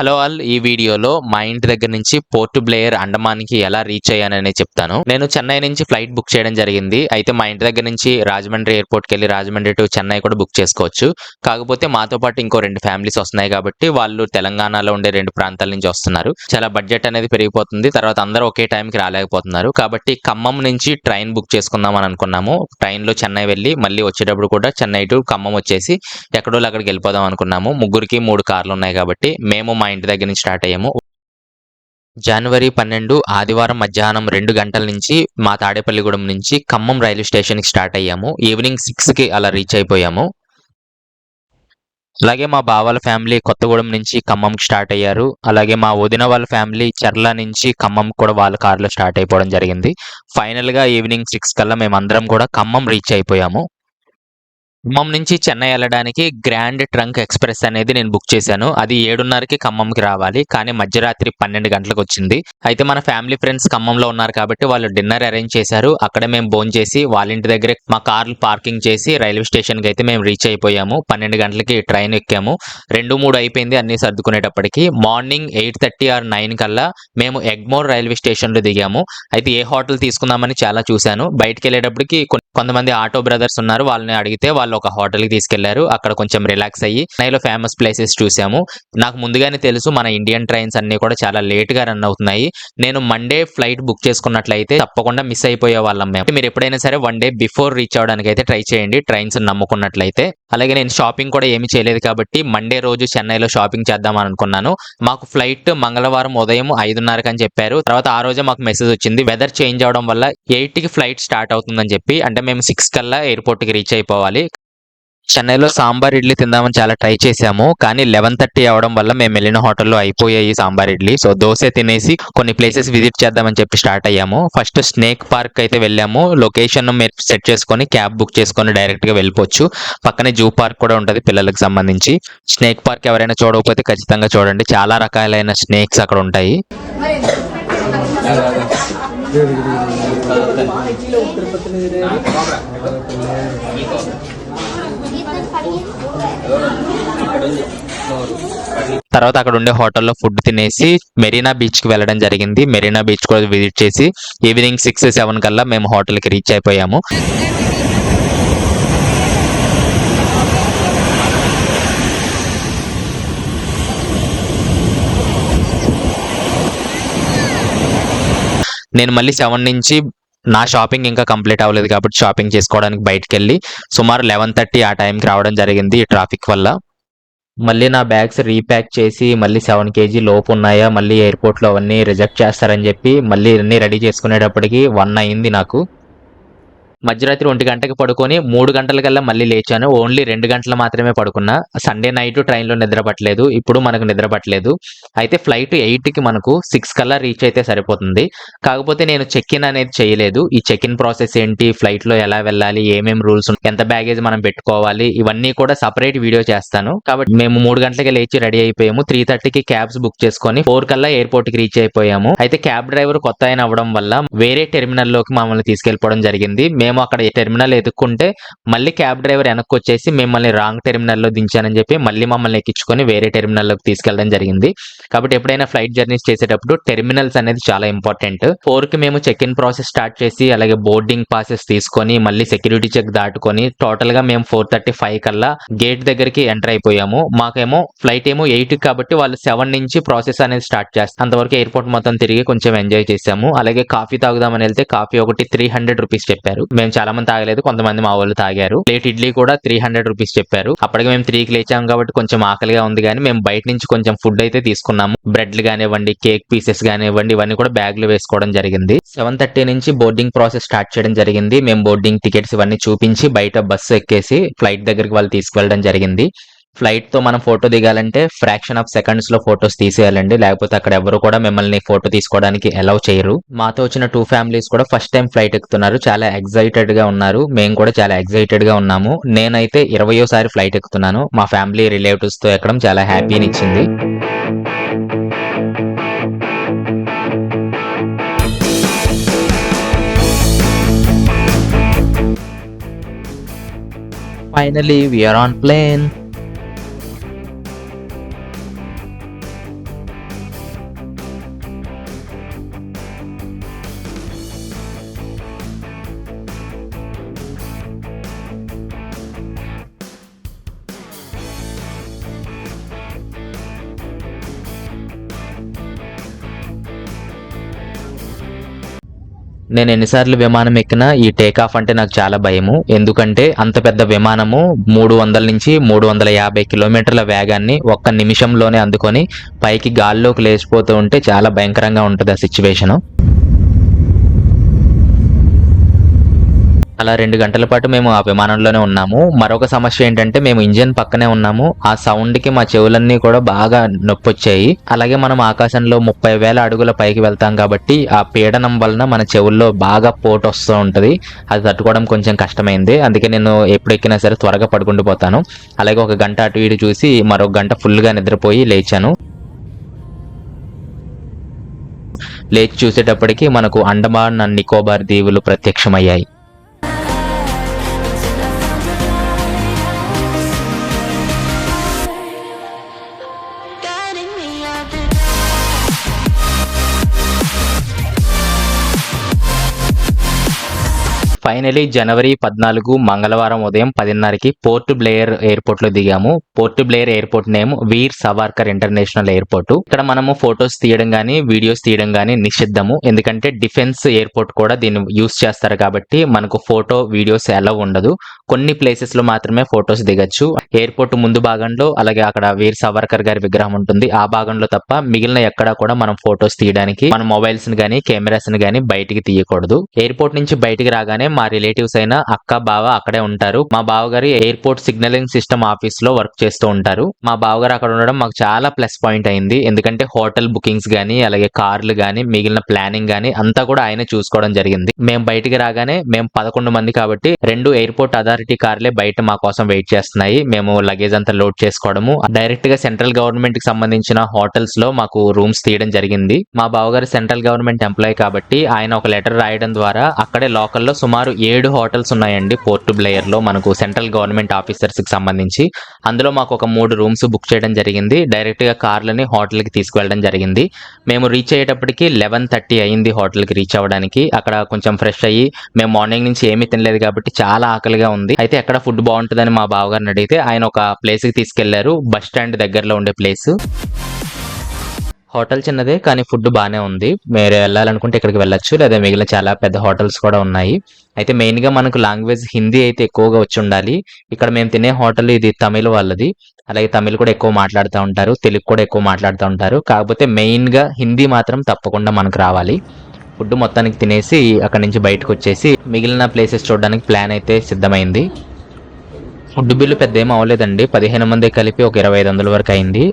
Hello all ఈ వీడియోలో మా ఇంటి దగ్గర నుంచి పోర్ట్ బ్లేయర్ అండమాన్కి ఎలా రీచ్ అయ్యానని చెప్తాను. నేను చెన్నై నుంచి ఫ్లైట్ బుక్ చేయడం జరిగింది. అయితే మా ఇంటి దగ్గర నుంచి రాజమండ్రి ఎయిర్పోర్ట్కి వెళ్ళి రాజమండ్రి టు చెన్నై కూడా బుక్ చేసుకోవచ్చు. కాకపోతే మాతో పాటు ఇంకో రెండు ఫ్యామిలీస్ వస్తున్నాయి కాబట్టి వాళ్ళు తెలంగాణలో ఉండే రెండు ప్రాంతాల నుంచి వస్తున్నారు. చాలా బడ్జెట్ అనేది పెరిగిపోతుంది. తర్వాత అందరూ ఒకే టైంకి రాలేకపోతున్నారు. కాబట్టి ఖమ్మం నుంచి ట్రైన్ బుక్ చేసుకుందాం అని అనుకున్నాము. ట్రైన్లో చెన్నై వెళ్ళి మళ్ళీ వచ్చేటప్పుడు కూడా చెన్నై టు ఖమ్మం వచ్చేసి ఎక్కడో అక్కడికి వెళ్ళిపోదాం అనుకున్నాము. ముగ్గురికి మూడు కార్లు ఉన్నాయి కాబట్టి మేము మా ఇంటి దగ్గర నుంచి స్టార్ట్ అయ్యాము. జనవరి పన్నెండు ఆదివారం మధ్యాహ్నం రెండు గంటల నుంచి మా తాడేపల్లిగూడెం నుంచి ఖమ్మం రైల్వే స్టేషన్కి స్టార్ట్ అయ్యాము. ఈవినింగ్ సిక్స్కి అలా రీచ్ అయిపోయాము. అలాగే మా బావాల ఫ్యామిలీ కొత్తగూడెం నుంచి ఖమ్మంకి స్టార్ట్ అయ్యారు. అలాగే మా వదిన వాళ్ళ ఫ్యామిలీ చెర్ల నుంచి ఖమ్మం కూడా వాళ్ళ కారులో స్టార్ట్ అయిపోవడం జరిగింది. ఫైనల్గా ఈవినింగ్ సిక్స్ కల్లా మేమందరం కూడా ఖమ్మం రీచ్ అయిపోయాము. ఖమ్మం నుంచి చెన్నై వెళ్ళడానికి గ్రాండ్ ట్రంక్ ఎక్స్ప్రెస్ అనేది నేను బుక్ చేశాను. అది ఏడున్నరకి ఖమ్మంకి రావాలి. కానీ మధ్యరాత్రి పన్నెండు గంటలకు వచ్చింది. అయితే మన ఫ్యామిలీ ఫ్రెండ్స్ ఖమ్మంలో ఉన్నారు కాబట్టి వాళ్ళు డిన్నర్ అరేంజ్ చేశారు. అక్కడ మేము భోజనం చేసి వాళ్ళ ఇంటి దగ్గర మా కార్లు పార్కింగ్ చేసి రైల్వే స్టేషన్కి అయితే మేము రీచ్ అయిపోయాము. పన్నెండు గంటలకి ట్రైన్ ఎక్కాము. రెండు మూడు అయిపోయింది అన్ని సర్దుకునేటప్పటికి. Morning eight thirty or nine కల్లా మేము ఎగ్మోర్ రైల్వే స్టేషన్లో దిగాము. అయితే ఏ హోటల్ తీసుకుందామని చాలా చూశాను. బయటకు వెళ్ళేటప్పటికి కొంతమంది ఆటో బ్రదర్స్ ఉన్నారు. వాళ్ళని అడిగితే వాళ్ళు ఒక హోటల్కి తీసుకెళ్ళారు. అక్కడ కొంచెం రిలాక్స్ అయ్యి చెన్నైలో ఫేమస్ ప్లేసెస్ చూసాము. నాకు ముందుగానే తెలుసు మన ఇండియన్ ట్రైన్స్ అన్ని కూడా చాలా లేట్గా రన్ అవుతున్నాయి. నేను మండే ఫ్లైట్ బుక్ చేసుకున్నట్లయితే తప్పకుండా మిస్ అయిపోయే వాళ్ళం మేము. మీరు ఎప్పుడైనా సరే వన్ డే బిఫోర్ రీచ్ అవడానికి అయితే ట్రై చేయండి ట్రైన్స్ నమ్ముకున్నట్లయితే. అలాగే నేను షాపింగ్ కూడా ఏమి చేయలేదు కాబట్టి మండే రోజు చెన్నైలో షాపింగ్ చేద్దాం అనుకున్నాను. మాకు ఫ్లైట్ మంగళవారం ఉదయం ఐదున్నరకు అని చెప్పారు. తర్వాత ఆ రోజే మాకు మెసేజ్ వచ్చింది. వెదర్ చేంజ్ అవడం వల్ల ఎయిట్కి ఫ్లైట్ స్టార్ట్ అవుతుందని చెప్పి. అంటే మేము సిక్స్ కల్లా ఎయిర్పోర్ట్కి రీచ్ అయిపోవాలి. చెన్నైలో సాంబార్ ఇడ్లీ తిందామని చాలా ట్రై చేసాము కానీ లెవెన్ థర్టీ అవడం వల్ల మేము వెళ్ళిన హోటల్లో అయిపోయాయి సాంబార్ ఇడ్లీ. సో దోశ తినేసి కొన్ని ప్లేసెస్ విజిట్ చేద్దామని చెప్పి స్టార్ట్ అయ్యాము. ఫస్ట్ స్నేక్ పార్క్ అయితే వెళ్ళాము. లొకేషన్ మీరు సెట్ చేసుకొని క్యాబ్ బుక్ చేసుకొని డైరెక్ట్గా వెళ్ళిపోవచ్చు. పక్కనే జూ పార్క్ కూడా ఉంటుంది పిల్లలకు సంబంధించి. స్నేక్ పార్క్ ఎవరైనా చూడకపోతే ఖచ్చితంగా చూడండి. చాలా రకాలైన స్నేక్స్ అక్కడ ఉంటాయి. తర్వాత అక్కడ ఉండే హోటల్లో ఫుడ్ తినేసి మెరీనా బీచ్కి వెళ్ళడం జరిగింది. మెరీనా బీచ్ కూడా విజిట్ చేసి ఈవినింగ్ సిక్స్ సెవెన్ కల్లా మేము హోటల్కి రీచ్ అయిపోయాము. నేను మళ్ళీ సెవెన్ నుంచి నా షాపింగ్ ఇంకా కంప్లీట్ అవ్వలేదు కాబట్టి షాపింగ్ చేసుకోవడానికి బయటకు వెళ్ళి సుమారు లెవెన్ థర్టీ ఆ టైంకి రావడం జరిగింది ఈ ట్రాఫిక్ వల్ల. మళ్ళీ నా బ్యాగ్స్ రీప్యాక్ చేసి మళ్ళీ సెవెన్ కేజీ లోపు ఉన్నాయా మళ్ళీ ఎయిర్పోర్ట్లో అవన్నీ రిజెక్ట్ చేస్తారని చెప్పి మళ్ళీ అన్నీ రెడీ చేసుకునేటప్పటికి వన్ అయింది నాకు. మధ్యరాత్రి ఒంటి గంటకి పడుకొని మూడు గంటలకల్లా మళ్ళీ లేచాను. ఓన్లీ రెండు గంటలు మాత్రమే పడుకున్నా. సండే నైట్ ట్రైన్లో నిద్రపట్టలేదు ఇప్పుడు మనకు నిద్రపట్టలేదు అయితే ఫ్లైట్ ఎయిట్కి మనకు సిక్స్ కల్లా రీచ్ అయితే సరిపోతుంది. కాకపోతే నేను చెక్ ఇన్ అనేది చేయలేదు. ఈ చెక్ ఇన్ ప్రాసెస్ ఏంటి? ఫ్లైట్లో ఎలా వెళ్ళాలి? ఏమేమి రూల్స్ ఎంత బ్యాగేజ్ మనం పెట్టుకోవాలి? ఇవన్నీ కూడా సపరేట్ వీడియో చేస్తాను. కాబట్టి మేము మూడు గంటలకి లేచి రెడీ అయిపోయాము. త్రీ థర్టీకి క్యాబ్స్ బుక్ చేసుకొని ఫోర్ కల్లా ఎయిర్పోర్ట్కి రీచ్ అయిపోయాము. అయితే క్యాబ్ డ్రైవర్ కొత్త ఆయన అవ్వడం వల్ల వేరే టెర్మినల్లోకి మమ్మల్ని తీసుకెళ్ళిపోవడం జరిగింది. మేము మేము అక్కడ టెర్మినల్ ఎదుక్కుంటే మళ్ళీ క్యాబ్ డ్రైవర్ వెనక్కి వచ్చేసి మిమ్మల్ని రాంగ్ టెర్మినల్లో దించానని చెప్పి మళ్ళీ మమ్మల్ని ఎక్కించుకొని వేరే టెర్మినల్లోకి తీసుకెళ్ళడం జరిగింది. కాబట్టి ఎప్పుడైనా ఫ్లైట్ జర్నీస్ చేసేటప్పుడు టెర్మినల్స్ అనేది చాలా ఇంపార్టెంట్ ఫోర్కి మేము చెక్ ఇన్ ప్రాసెస్ స్టార్ట్ చేసి అలాగే బోర్డింగ్ పాసెస్ తీసుకొని మళ్ళీ సెక్యూరిటీ చెక్ దాటుకొని టోటల్గా మేము ఫోర్ థర్టీ ఫైవ్ కల్లా గేట్ దగ్గరికి ఎంటర్ అయిపోయాము. మాకేమో ఫ్లైట్ ఏమో ఎయిట్ కాబట్టి వాళ్ళు సెవెన్ నుంచి ప్రాసెస్ అనేది స్టార్ట్ చేస్తారు అంతవరకు ఎయిర్పోర్ట్ మొత్తం తిరిగి కొంచెం ఎంజాయ్ చేసాము అలాగే కాఫీ తాగుదామని వెళ్తే కాఫీ ఒకటి త్రీ హండ్రెడ్ రూపీస్ చెప్పారు. మేము చాలా మంది తాగలేదు కొంతమంది మా వాళ్ళు తాగారు. ప్లేట్ ఇడ్లీ కూడా త్రీ హండ్రెడ్ రూపీస్ చెప్పారు. అప్పటికి మేము త్రీకి లేచాం కాబట్టి కొంచెం ఆకలిగా ఉంది కానీ మేము బయట నుంచి కొంచెం ఫుడ్ అయితే తీసుకున్నాము. బ్రెడ్లు కానివ్వండి కేక్ పీసెస్ కానివ్వండి ఇవన్నీ కూడా బ్యాగ్లు వేసుకోవడం జరిగింది. సెవెన్ థర్టీ నుంచి బోర్డింగ్ ప్రాసెస్ స్టార్ట్ చేయడం జరిగింది. మేము బోర్డింగ్ టికెట్స్ ఇవన్నీ చూపించి బయట బస్సు ఎక్కేసి ఫ్లైట్ దగ్గరికి వాళ్ళు తీసుకువెళ్ళడం జరిగింది. ఫ్లైట్తో మనం ఫోటో దిగాలంటే ఫ్రాక్షన్ ఆఫ్ సెకండ్స్లో ఫోటోస్ ఫొటోస్ తీసేయాలండి. లేకపోతే అక్కడ ఎవరు కూడా మిమ్మల్ని ఫోటో తీసుకోవడానికి అలౌ చేయరు. మాతో వచ్చిన టూ ఫ్యామిలీస్ కూడా ఫస్ట్ టైం ఫ్లైట్ ఎక్కుతున్నారు. చాలా ఎగ్జైటెడ్గా ఉన్నారు. మేము కూడా చాలా ఎగ్జైటెడ్గా ఉన్నాము. నేనైతే ఇరవయోసారి ఫ్లైట్ ఎక్కుతున్నాను. మా ఫ్యామిలీ రిలేటివ్స్తో ఎక్కడం చాలా హ్యాపీని ఇచ్చింది. Finally, we are on plane. నేను ఎన్నిసార్లు విమానం ఎక్కినా ఈ టేక్ ఆఫ్ అంటే నాకు చాలా భయము. ఎందుకంటే అంత పెద్ద విమానము మూడు వందల నుంచి మూడు వందల యాభై కిలోమీటర్ల వేగాన్ని ఒక్క నిమిషంలోనే అందుకొని పైకి గాల్లోకి లేచిపోతూ ఉంటే చాలా భయంకరంగా ఉంటుంది ఆ సిచ్యువేషను అలా రెండు గంటల పాటు మేము ఆ విమానంలోనే ఉన్నాము. మరొక సమస్య ఏంటంటే మేము ఇంజిన్ పక్కనే ఉన్నాము. ఆ సౌండ్కి మా చెవులన్నీ కూడా బాగా నొప్పి వచ్చాయి అలాగే మనం ఆకాశంలో ముప్పై వేల అడుగుల పైకి వెళ్తాం కాబట్టి ఆ పీడనం వలన మన చెవుల్లో బాగా పోటు వస్తూ ఉంటుంది. అది తట్టుకోవడం కొంచెం కష్టమైంది. అందుకే నేను ఎప్పుడు ఎక్కినా సరే త్వరగా పడుకుంటూ పోతాను. అలాగే ఒక గంట అటు ఇటు చూసి మరొక గంట ఫుల్గా నిద్రపోయి లేచాను. లేచి చూసేటప్పటికి మనకు అండమాన్ అండ్ నికోబార్ దీవులు ప్రత్యక్షమయ్యాయి. ఫైనలీ జనవరి పద్నాలుగు మంగళవారం ఉదయం పదిన్నరకి పోర్ట్ బ్లేయర్ ఎయిర్పోర్ట్లో దిగాము. Port Blair airport name Veer Savarkar international airport. ఇక్కడ మనము ఫొటోస్ తీయడం గానీ వీడియోస్ తీయడం గానీ నిషిద్ధము. ఎందుకంటే డిఫెన్స్ ఎయిర్పోర్ట్ కూడా దీన్ని యూస్ చేస్తారు కాబట్టి మనకు ఫోటో వీడియోస్ ఎలా ఉండదు. కొన్ని ప్లేసెస్లో మాత్రమే ఫొటోస్ దిగచ్చు. ఎయిర్పోర్ట్ ముందు భాగంలో అలాగే అక్కడ వీర్ సావర్కర్ గారి విగ్రహం ఉంటుంది. ఆ భాగంలో తప్ప మిగిలిన ఎక్కడా కూడా మనం ఫొటోస్ తీయడానికి మన మొబైల్స్ని గానీ కెమెరాస్ని గానీ బయటికి తీయకూడదు. ఎయిర్పోర్ట్ నుంచి బయటికి రాగానే మా రిలేటివ్స్ అయిన అక్క బావ అక్కడే ఉంటారు. మా బావగారు ఎయిర్పోర్ట్ సిగ్నలింగ్ సిస్టమ్ ఆఫీస్లో వర్క్ చేస్తూ ఉంటారు. మా బావగారు అక్కడ ఉండడం మాకు చాలా ప్లస్ పాయింట్ అయింది. ఎందుకంటే హోటల్ బుకింగ్స్ గానీ అలాగే కార్లు గానీ మిగిలిన ప్లానింగ్ గానీ అంతా కూడా ఆయన చూసుకోవడం జరిగింది. మేము బయటికి రాగానే మేము పదకొండు మంది కాబట్టి రెండు ఎయిర్పోర్ట్ అథారిటీ కార్లే బయట మా కోసం వెయిట్ చేస్తున్నాయి. మేము లగేజ్ అంతా లోడ్ చేసుకోవడము. డైరెక్ట్గా సెంట్రల్ గవర్నమెంట్కి సంబంధించిన హోటల్స్లో మాకు రూమ్స్ తీయడం జరిగింది. మా బావగారు సెంట్రల్ గవర్నమెంట్ ఎంప్లాయీ కాబట్టి ఆయన ఒక లెటర్ రాయడం ద్వారా అక్కడే లోకల్లో సుమారు ఏడు హోటల్స్ ఉన్నాయండి పోర్ట్ బ్లేయర్లో మనకు సెంట్రల్ గవర్నమెంట్ ఆఫీసర్స్కి సంబంధించి. అందులో మాకు ఒక మూడు రూమ్స్ బుక్ చేయడం జరిగింది. డైరెక్ట్గా కార్లని హోటల్కి తీసుకువెళ్ళడం జరిగింది. మేము రీచ్ అయ్యేటప్పటికి లెవెన్ థర్టీ అయింది హోటల్కి రీచ్ అవ్వడానికి. అక్కడ కొంచెం ఫ్రెష్ అయ్యి మేము మార్నింగ్ నుంచి ఏమీ తినలేదు కాబట్టి చాలా ఆకలిగా ఉంది. అయితే ఎక్కడ ఫుడ్ బాగుంటుందని మా బావగారిని అడిగితే ఆయన ఒక ప్లేస్కి తీసుకెళ్ళారు. బస్ స్టాండ్ దగ్గరలో ఉండే ప్లేస్. హోటల్ చిన్నదే కానీ ఫుడ్ బాగానే ఉంది. మీరు వెళ్ళాలనుకుంటే ఇక్కడికి వెళ్ళొచ్చు. లేదా మిగిలిన చాలా పెద్ద హోటల్స్ కూడా ఉన్నాయి. అయితే మెయిన్గా మనకు లాంగ్వేజ్ హిందీ అయితే ఎక్కువగా వచ్చి ఉండాలి. ఇక్కడ మేము తినే హోటల్ ఇది తమిళ వాళ్ళది. అలాగే తమిళ్ కూడా ఎక్కువ మాట్లాడుతూ ఉంటారు. తెలుగు కూడా ఎక్కువ మాట్లాడుతూ ఉంటారు. కాకపోతే మెయిన్గా హిందీ మాత్రం తప్పకుండా మనకు రావాలి. ఫుడ్ మొత్తానికి తినేసి అక్కడి నుంచి బయటకు వచ్చేసి మిగిలిన ప్లేసెస్ చూడడానికి ప్లాన్ అయితే సిద్ధమైంది. ఫుడ్ బిల్లు పెద్ద ఏం అవ్వలేదండి. పదిహేను మంది కలిపి ఒక ఇరవై ఐదు వందల వరకు అయింది.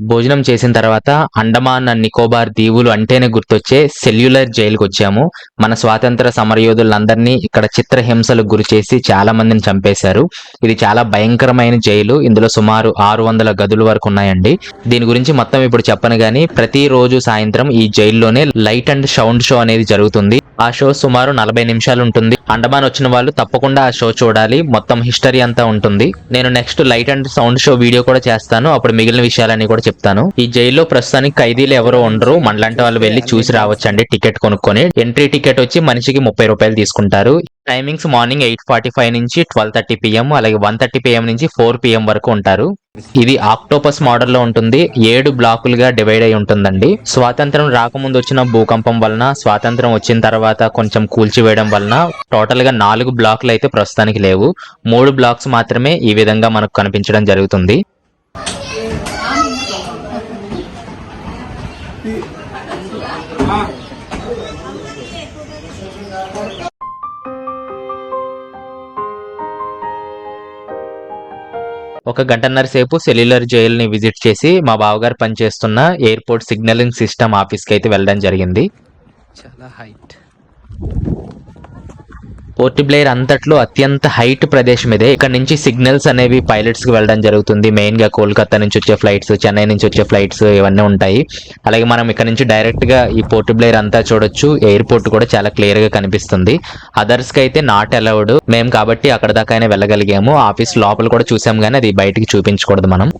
భోజనం చేసిన తర్వాత అండమాన్ అండ్ నికోబార్ దీవులు అంటేనే గుర్తొచ్చే సెల్యులర్ జైలుకు వచ్చాము. మన స్వాతంత్ర సమరయోధులందరినీ ఇక్కడ చిత్రహింసలకు గురి చేసి చాలా మందిని చంపేశారు. ఇది చాలా భయంకరమైన జైలు. ఇందులో సుమారు ఆరు వందల గదుల వరకు ఉన్నాయండి. దీని గురించి మొత్తం ఇప్పుడు చెప్పను గానీ ప్రతిరోజు సాయంత్రం ఈ జైల్లోనే లైట్ అండ్ సౌండ్ షో అనేది జరుగుతుంది. ఆ షో సుమారు నలభై నిమిషాలు ఉంటుంది. అండమాన్ వచ్చిన వాళ్ళు తప్పకుండా ఆ షో చూడాలి. మొత్తం హిస్టరీ అంతా ఉంటుంది. నేను next light and sound show video కూడా చేస్తాను. అప్పుడు మిగిలిన విషయాలన్నీ కూడా చెప్తాను. ఈ జైల్లో ప్రస్తుతానికి ఖైదీలు ఎవరు ఉండరు. మనలాంటి వాళ్ళు వెళ్ళి చూసి రావచ్చండి. టికెట్ కొనుక్కొని ఎంట్రీ టికెట్ వచ్చి మనిషికి ముప్పై రూపాయలు తీసుకుంటారు. Timings morning eight forty five నుంచి ట్వెల్వ్ థర్టీ పిఎం అలాగే వన్ థర్టీ పిఎం నుంచి ఫోర్ పిఎం వరకు ఉంటారు. ఇది ఆక్టోపస్ మోడల్లో ఉంటుంది. ఏడు బ్లాకులుగా డివైడ్ అయి ఉంటుందండి. స్వాతంత్రం రాకముందు వచ్చిన భూకంపం వలన స్వాతంత్రం వచ్చిన తర్వాత కొంచెం కూల్చివేయడం వలన టోటల్గా నాలుగు బ్లాకులు అయితే ప్రస్తుతానికి లేవు. మూడు బ్లాక్స్ మాత్రమే ఈ విధంగా మనకు కనిపించడం జరుగుతుంది. ఒక గంటన్నర సేపు సెల్యులర్ జైల్ని విజిట్ చేసి మా బావగారు పనిచేస్తున్న ఎయిర్పోర్ట్ సిగ్నలింగ్ సిస్టమ్ ఆఫీస్కి అయితే వెళ్ళడం జరిగింది. చాలా హైట్. పోర్ట్ బ్లేయర్ అంతట్లో అత్యంత హైట్ ప్రదేశం ఇదే ఇక్కడ నుంచి సిగ్నల్స్ అనేవి పైలట్స్కి వెళ్ళడం జరుగుతుంది. మెయిన్గా కోల్కతా నుంచి వచ్చే ఫ్లైట్స్ చెన్నై నుంచి వచ్చే ఫ్లైట్స్ ఇవన్నీ ఉంటాయి. అలాగే మనం ఇక్కడ నుంచి డైరెక్ట్గా ఈ పోర్ట్ బ్లేయర్ అంతా చూడొచ్చు. ఎయిర్పోర్ట్ కూడా చాలా క్లియర్గా కనిపిస్తుంది. అదర్స్కి అయితే నాట్ అలౌడ్. మేము కాబట్టి అక్కడ దాకా వెళ్ళగలిగాము. ఆఫీస్ లోపల కూడా చూసాం కానీ అది బయటికి చూపించకూడదు మనం.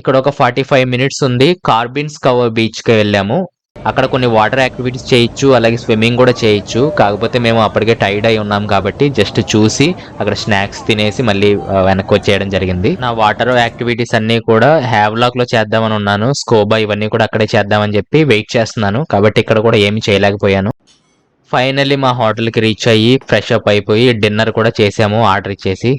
ఇక్కడ ఒక ఫార్టీ ఫైవ్ మినిట్స్ ఉంది కార్బిన్స్ కవర్ బీచ్కి వెళ్ళాము. అక్కడ కొన్ని వాటర్ యాక్టివిటీస్ చేయొచ్చు అలాగే స్విమ్మింగ్ కూడా చేయొచ్చు. కాకపోతే మేము అప్పటికే టైర్డ్ అయి ఉన్నాం కాబట్టి జస్ట్ చూసి అక్కడ స్నాక్స్ తినేసి మళ్ళీ వెనక్కి వచ్చేయడం జరిగింది. నా వాటర్ యాక్టివిటీస్ అన్నీ కూడా హ్యావ్లాక్లో చేద్దామని ఉన్నాను. స్కోబా ఇవన్నీ కూడా అక్కడే చేద్దామని చెప్పి వెయిట్ చేస్తున్నాను. కాబట్టి ఇక్కడ కూడా ఏమి చేయలేకపోయాను. ఫైనల్లీ మా హోటల్కి రీచ్ అయ్యి ఫ్రెష్ అప్ అయిపోయి డిన్నర్ కూడా చేసాము ఆర్డర్ ఇచ్చేసి.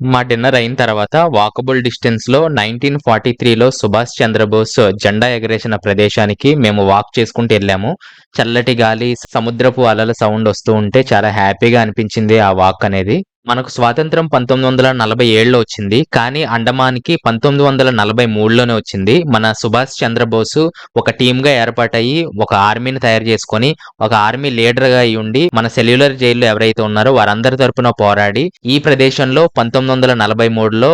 మా డిన్నర్ అయిన తర్వాత వాకబుల్ డిస్టెన్స్లో నైన్టీన్ ఫార్టీ త్రీలో సుభాష్ చంద్రబోస్ జెండా ఎగరేసిన ప్రదేశానికి మేము వాక్ చేసుకుంటూ వెళ్ళాము. చల్లటి గాలి సముద్రపు అలల సౌండ్ వస్తూ ఉంటే చాలా హ్యాపీగా అనిపించింది ఆ వాక్ అనేది. మనకు స్వాతంత్రం పంతొమ్మిది వందల నలభై ఏడులో వచ్చింది. కానీ అండమాన్కి పంతొమ్మిది వందల నలభై మూడులోనే వచ్చింది. మన సుభాష్ చంద్రబోసు ఒక టీమ్గా ఏర్పాటయ్యి ఒక ఆర్మీని తయారు చేసుకొని ఒక ఆర్మీ లీడర్గా అయి ఉండి మన సెల్యులర్ జైల్లో ఎవరైతే ఉన్నారో వారందరి తరపున పోరాడి ఈ ప్రదేశంలో పంతొమ్మిది వందల నలభై మూడులో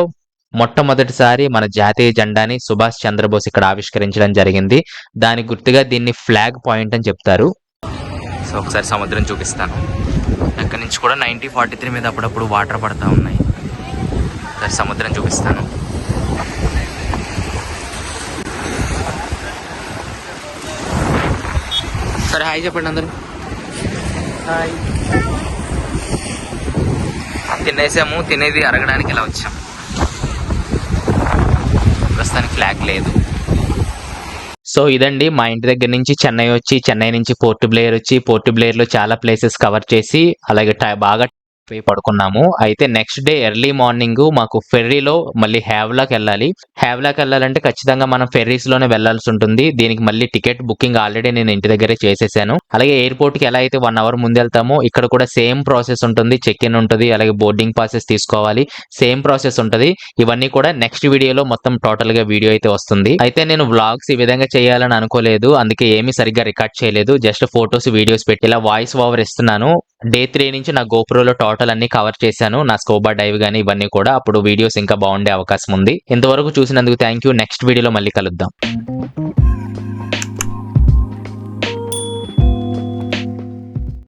మొట్టమొదటిసారి మన జాతీయ జెండాని సుభాష్ చంద్రబోస్ ఇక్కడ ఆవిష్కరించడం జరిగింది. దాని గుర్తుగా దీన్ని ఫ్లాగ్ పాయింట్ అని చెప్తారు. సో ఒకసారి సముద్రం చూపిస్తాను. నుంచి కూడా నైన్టీన్ ఫార్టీ త్రీ మీద అప్పుడప్పుడు వాటర్ పడతా ఉన్నాయి. ఒకసారి సముద్రం చూపిస్తాను. సరే హాయ్ చెప్పండి అందరు. హాయ్. తినేసాము తినేది అరగడానికి ఇలా వచ్చాం. ప్రస్తుతానికి ఫ్లాగ్ లేదు. సో ఇదండి మా ఇంటి దగ్గర నుంచి చెన్నై వచ్చి చెన్నై నుంచి పోర్ట్ బ్లేయర్ వచ్చి పోర్ట్ బ్లేయర్లో చాలా ప్లేసెస్ కవర్ చేసి అలాగే టై- బాగా పోయి పడుకున్నాము. అయితే నెక్స్ట్ డే ఎర్లీ మార్నింగ్ మాకు ఫెర్రీలో మళ్ళీ హ్యావ్లాక్ వెళ్ళాలి. హ్యావ్లాక్ వెళ్ళాలంటే ఖచ్చితంగా మనం ఫెర్రీస్లోనే వెళ్ళాల్సి ఉంటుంది. దీనికి మళ్ళీ టికెట్ బుకింగ్ ఆల్రెడీ నేను ఇంటి దగ్గరే చేసేసాను. అలాగే ఎయిర్పోర్ట్కి ఎలా అయితే వన్ అవర్ ముందు వెళ్తామో ఇక్కడ కూడా సేమ్ ప్రాసెస్ ఉంటుంది. చెక్ ఇన్ ఉంటుంది. అలాగే బోర్డింగ్ పాసెస్ తీసుకోవాలి. సేమ్ ప్రాసెస్ ఉంటుంది. ఇవన్నీ కూడా నెక్స్ట్ వీడియోలో మొత్తం టోటల్గా వీడియో అయితే వస్తుంది. అయితే నేను వ్లాగ్స్ ఈ విధంగా చేయాలని అనుకోలేదు. అందుకే ఏమీ సరిగ్గా రికార్డ్ చేయలేదు. జస్ట్ ఫొటోస్ వీడియోస్ పెట్టి ఇలా వాయిస్ ఓవర్ ఇస్తున్నాను. డే త్రీ నుంచి నా గోప్రోలో టోటల్ అన్ని కవర్ చేశాను. నా స్కోబా డైవ్ గానీ ఇవన్నీ కూడా. అప్పుడు వీడియోస్ ఇంకా బాగుండే అవకాశం ఉంది. ఇంతవరకు చూసినందుకు థ్యాంక్ యూ. నెక్స్ట్ వీడియోలో మళ్ళీ కలుద్దాం.